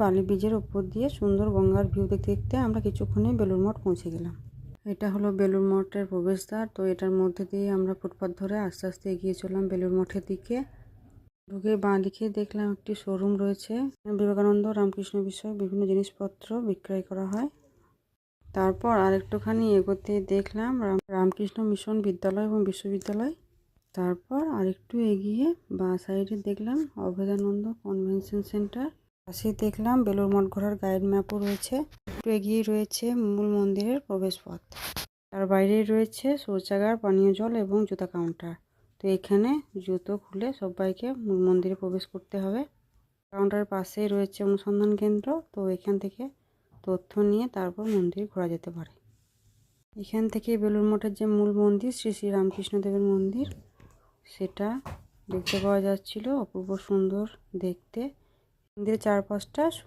বালি বীজের ওপর দিয়ে সুন্দর গঙ্গার ভিউ দেখতে দেখতে আমরা কিছুক্ষণে বেলুর মঠ পৌঁছে গেলাম। এটা হলো বেলুর মঠের প্রবেশদ্বার। তো এটার মধ্যে দিয়ে আমরা ফুটপাথ ধরে আস্তে আস্তে এগিয়ে চললাম বেলুর মঠের দিকে। ঢুকে বাঁ দিকে দেখলাম একটি শোরুম রয়েছে। বিবেকানন্দ রামকৃষ্ণ বিষয়ে বিভিন্ন জিনিসপত্র বিক্রয় করা হয়। তারপর আরেকটুখানি এগোতে দেখলাম রামকৃষ্ণ মিশন বিদ্যালয় এবং বিশ্ববিদ্যালয়। তারপর আরেকটু এগিয়ে বাঁ সাইডে দেখলাম অভেদানন্দ কনভেনশন সেন্টার পাশে দেখলাম বেলুর মঠ ঘোরার গাইড ম্যাপও রয়েছে। একটু এগিয়ে রয়েছে মূল মন্দিরের প্রবেশপথ। তার বাইরে রয়েছে শৌচাগার, পানীয় জল এবং জুতা কাউন্টার তো এখানে জুতো খুলে সবাইকে মূল মন্দিরে প্রবেশ করতে হবে। কাউন্টারের পাশেই রয়েছে অনুসন্ধান কেন্দ্র। তো এখান থেকে তথ্য নিয়ে তারপর মন্দির ঘোরা যেতে পারে। এখান থেকে বেলুর মঠের যে মূল মন্দির, শ্রী শ্রী রামকৃষ্ণদেবের মন্দির, সেটা দেখতে পাওয়া যাচ্ছিল অপূর্ব সুন্দর দেখতে। মন্দিরের চারপাশটা